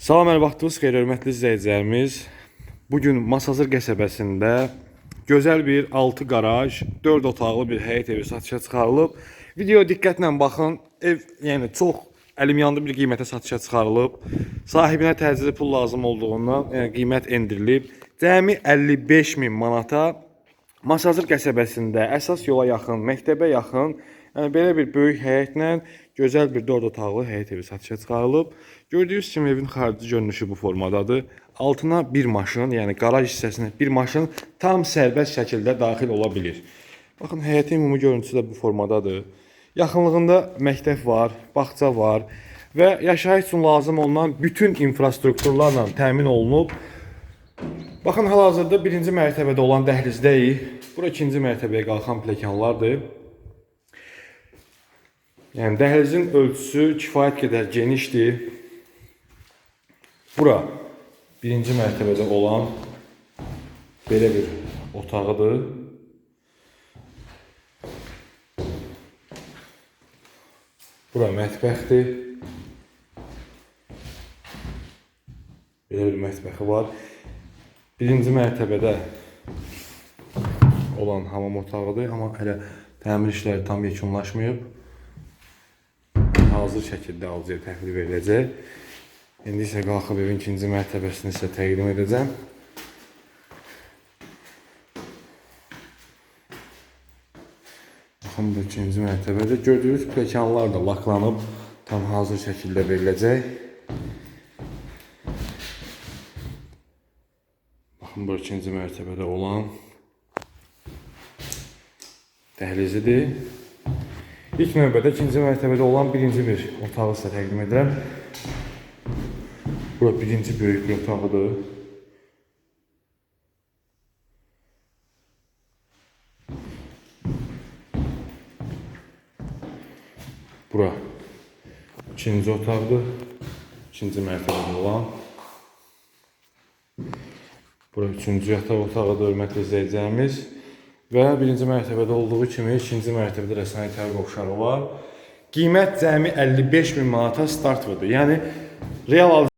Salam, hər vaxtınız xeyir, hörmətli izləyicilərimiz. Bugün Masazır qəsəbəsində gözəl bir 6 qaraj, 4 otaqlı bir həyət evi satışa çıxarılıb. Videoya diqqətlə baxın. Ev, yəni çox əlim yandı bir qiymətə satışa çıxarılıb. Sahibinə təcili pul lazım olduğundan yəni qiymət endirilib. Cəmi 55 min manata Masazır qəsəbəsində əsas yola yaxın, məktəbə yaxın, yəni belə bir böyük həyətlə gözəl bir 4 otaqlı həyət evi satışa çıxarılıb. Gördüyünüz kimi evin xarici görünüşü bu formadadır. Altına bir maşın, yəni qaraj hissəsinə bir maşın tam sərbəst şəkildə daxil ola bilir. Baxın, həyətin ümumi görüntüsü də bu formadadır. Yaxınlığında məktəb var, bağça var və yaşayış üçün lazım olunan bütün infrastrukturlarla təmin olunub. Baxın, hal-hazırda birinci mərtəbədə olan dəhlizdəyik. Bura ikinci mərtəbəyə qalxan pləkanlardır. Yəni dəhlizin ölçüsü kifayət qədər genişdir. Bura birinci mərtəbədə olan belə bir otağıdır. Bura mətbəxdir. Belə bir mətbəxi var. Birinci mərtəbədə olan hamam otağıdır, amma hələ təmir işləri tam yekunlaşmayıb. Hazır şəkildə alıcıya təhvil veriləcək. İndi isə qalxıb evin ikinci mərtəbəsini sizə təqdim edəcəm. Baxın bu ikinci mərtəbədə gördüyünüz pləkanlar da laklanıb tam hazır şəkildə veriləcək. Baxın bu ikinci mərtəbədə olan dəhlizidir. İlk növbədə ikinci mərtəbədə olan birinci bir otağı sizə təqdim edirəm. Bura birinci böyük bir otağıdır. Bura ikinci otaqdır. İkinci mərtəbədə olan. Bura üçüncü yataq otağıdır, hörmətli izləyicilərimiz. Və birinci mərtəbədə olduğu kimi ikinci mərtəbədə də sanitar qovşağı var. Qiymət cəmi 55 min manata start budur. Yəni real